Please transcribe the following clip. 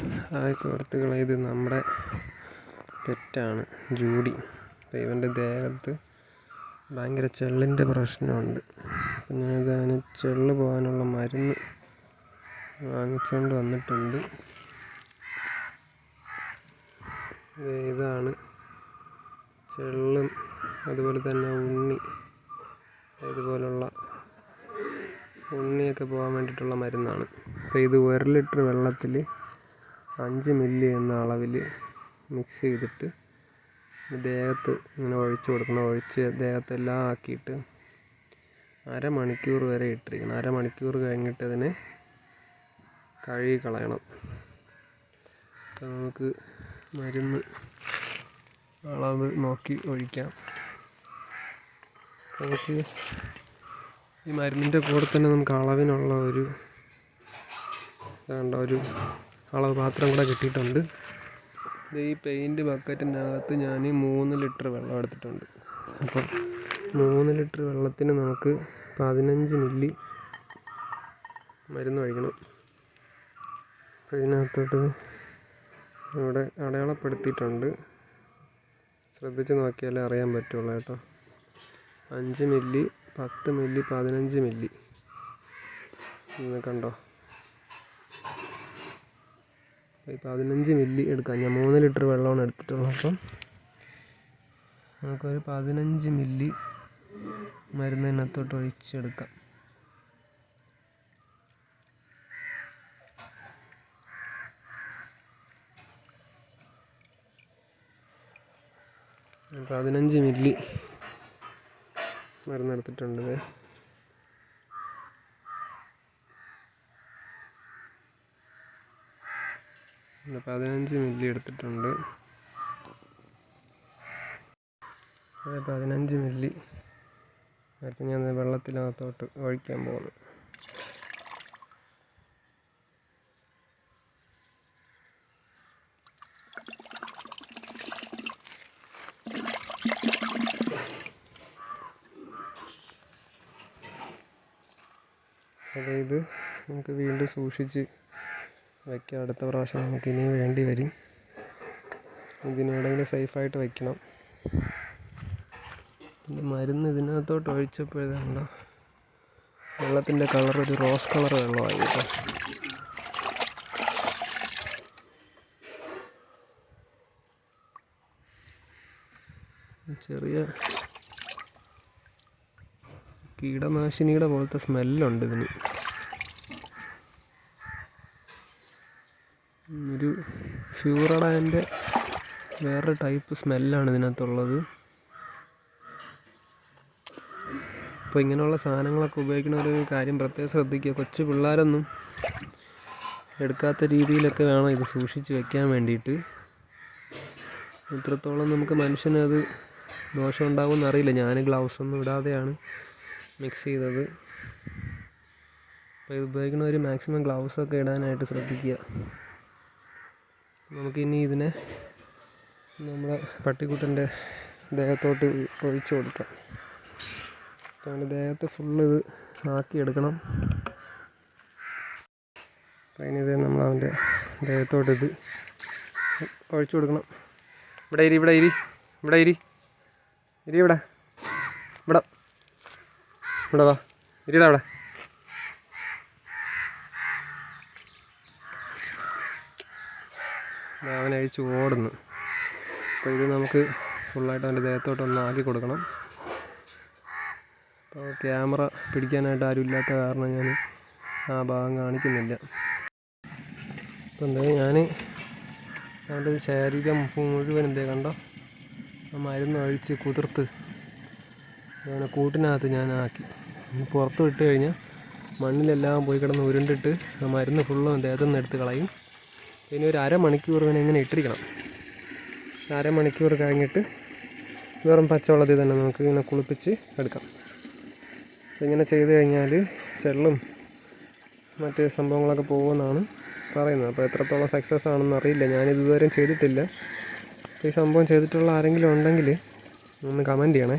Hi സുഹൃത്തുക്കളെ ഇത് നമ്മുടെ പെറ്റാണ് ജൂഡി. ഇവന്റെ ദേഹത്ത് ഭയങ്കര ചെള്ളിന്റെ പ്രശ്നമുണ്ട്. അപ്പം ഞാനിത് ചെള്ള് പോകാനുള്ള മരുന്ന് വാങ്ങിച്ചുകൊണ്ട് വന്നിട്ടുണ്ട്. ഇതാണ് ചെള്ളും അതുപോലെ തന്നെ ഉണ്ണി ഇതുപോലുള്ള ഉണ്ണിയൊക്കെ പോകാൻ വേണ്ടിയിട്ടുള്ള മരുന്നാണ്. അപ്പോൾ ഇത് ഒരു ലിറ്റർ വെള്ളത്തിൽ അഞ്ച് മില്ലി എന്ന അളവിൽ മിക്സ് ചെയ്തിട്ട് ദേഹത്ത് ഇങ്ങനെ ഒഴിച്ച് കൊടുക്കണം. ഒഴിച്ച് ദേഹത്തെല്ലാം ആക്കിയിട്ട് അരമണിക്കൂർ വരെ ഇട്ടിരിക്കണം. അരമണിക്കൂർ കഴിഞ്ഞിട്ട് അതിനെ കഴുകി കളയണം അപ്പോൾ നമുക്ക് മരുന്ന് അളവ് നോക്കി ഒഴിക്കാം. നമുക്ക് ഈ മരുന്നിന്റെ കൂടെ തന്നെ നമുക്ക് അളവിനുള്ള ഒരു വേണ്ട ഒരു അളവ് പാത്രം കൂടെ കിട്ടിയിട്ടുണ്ട്. ഇത് ഈ പെയിന്റ് ബക്കറ്റിനകത്ത് ഞാൻ മൂന്ന് ലിറ്റർ വെള്ളം എടുത്തിട്ടുണ്ട്. അപ്പം മൂന്ന് ലിറ്റർ വെള്ളത്തിന് നമുക്ക് പതിനഞ്ച് മില്ലി മരുന്ന് കഴിക്കണം അപ്പം ഇതിനകത്തോട്ട് ഇവിടെ അടയാളപ്പെടുത്തിയിട്ടുണ്ട്. ശ്രദ്ധിച്ച് നോക്കിയാലേ അറിയാൻ പറ്റുള്ളൂ കേട്ടോ. അഞ്ച് മില്ലി പത്ത് മില്ലി പതിനഞ്ച് മില്ലി. കണ്ടോ? പതിനഞ്ച് മില്ലി എടുക്കാം. ഞാൻ മൂന്ന് ലിറ്റർ വെള്ളമാണ് എടുത്തിട്ടുള്ളത്. അപ്പം നമുക്കൊരു പതിനഞ്ച് മില്ലി മരുന്ന് ഇതിനകത്തോട്ട് ഒഴിച്ചെടുക്കാം. പതിനഞ്ച് മില്ലി മരുന്നെടുത്തിട്ടുണ്ട് ദേ. ഇവിടെ പതിനഞ്ച് മില്ലി എടുത്തിട്ടുണ്ട്. അതെ പതിനഞ്ച് മില്ലി. അപ്പം ഞാൻ വെള്ളത്തിനകത്തോട്ട് ഒഴിക്കാൻ പോകുന്നു. അതായത് നമുക്ക് വീണ്ടും സൂക്ഷിച്ച് വയ്ക്കാം അടുത്ത പ്രാവശ്യം നമുക്ക് ഇനിയും വേണ്ടി വരും. ഇതിനെവിടെയെങ്കിലും സേഫായിട്ട് വയ്ക്കണം ഇതിന്റെ മരുന്ന് ഇതിനകത്തോട്ട് ഒഴിച്ചപ്പോഴേതാണ്ടോ വെള്ളത്തിന്റെ കളർ ഒരു റോസ് കളർ വെള്ളമായി കേട്ടോ ചെറിയ കീടനാശിനിയുടെ പോലത്തെ സ്മെല്ലുണ്ട് ഇതിന് ഉം, ഒരു ഫ്യൂറഡാന്റെ വേറെ ടൈപ്പ് സ്മെല്ലാണ് ഇതിനകത്തുള്ളത്. അപ്പോൾ ഇങ്ങനെയുള്ള സാധനങ്ങളൊക്കെ ഉപയോഗിക്കുന്ന ഒരു കാര്യം പ്രത്യേകം ശ്രദ്ധിക്കുക. കൊച്ചു പിള്ളേരൊന്നും എടുക്കാത്ത രീതിയിലൊക്കെ വേണം ഇത് സൂക്ഷിച്ച് വെക്കാൻ വേണ്ടിയിട്ട്. എത്രത്തോളം നമുക്ക് മനുഷ്യനത് ദോഷം ഉണ്ടാകുമെന്ന് അറിയില്ല. ഞാൻ ഗ്ലൗസ് ഒന്നും ഇടാതെയാണ് മിക്സ് ചെയ്തത്. അപ്പോൾ ഇത് ഉപയോഗിക്കുന്നവർ മാക്സിമം ഗ്ലൗസൊക്കെ ഇടാനായിട്ട് ശ്രദ്ധിക്കുക. നമുക്കിനി ഇതിനെ നമ്മളെ പട്ടിക്കുട്ടന്റെ ദേഹത്തോട്ട് ഒഴിച്ചു കൊടുക്കാം. അവന്റെ ദേഹത്ത് ഫുള്ള് ഇത് ആക്കിയെടുക്കണം ഇനി അതിനിത് നമ്മൾ അവന്റെ ദേഹത്തോട്ട് ഇത് ഒഴിച്ചു കൊടുക്കണം. ഇവിടെ ഇരി ഇവിടെ ഇരി ഇവിടെ ഇരി. ഇരി ഇവിടെ. ഇവിടെ. ഇവിടെ വാ. ഇരിടാ അവിടെ അവൻ അഴിച്ച് ഓടുന്നു. അപ്പോൾ ഇത് നമുക്ക് ഫുള്ളായിട്ട് അവന്റെ ദേഹത്തോട്ട് ഒന്ന് ആക്കി കൊടുക്കണം. അപ്പോൾ ക്യാമറ പിടിക്കാനായിട്ട് ആരും ഇല്ലാത്ത കാരണം ഞാൻ ആ ഭാഗം കാണിക്കുന്നില്ല. അപ്പോൾ എന്തായാലും ഞാൻ അവന്റെ ശാരീരികം മുഴുവൻ എന്തേ കണ്ടോ? മരുന്ന് ഒഴിച്ച് കുതിർത്ത് അവനെ കൂട്ടിനകത്ത് ഞാൻ ആക്കി. പുറത്ത് വിട്ട് കഴിഞ്ഞാൽ മണ്ണിലെല്ലാം പോയി കിടന്ന് ഉരുണ്ടിട്ട് ആ മരുന്ന് ഫുള്ളും ദേഹത്തു നിന്ന് എടുത്ത് കളയും. ഇനി ഒരു അരമണിക്കൂർ തന്നെ ഇങ്ങനെ ഇട്ടിരിക്കണം. അരമണിക്കൂർ കഴിഞ്ഞിട്ട് വെറും പച്ചവെള്ളത്തിൽ തന്നെ നമുക്ക് ഇങ്ങനെ കുളിപ്പിച്ച് എടുക്കാം. ഇങ്ങനെ ചെയ്ത് കഴിഞ്ഞാൽ ചെള്ളും മറ്റ് സംഭവങ്ങളൊക്കെ പോകുമെന്നാണ് പറയുന്നത്. അപ്പോൾ എത്രത്തോളം സക്സസ് ആണെന്ന് അറിയില്ല. ഞാനിത് ഇതുവരെയും ചെയ്തിട്ടില്ല. ഈ സംഭവം ചെയ്തിട്ടുള്ള ആരെങ്കിലും ഉണ്ടെങ്കിൽ ഒന്ന് കമന്റ് ചെയ്യണേ.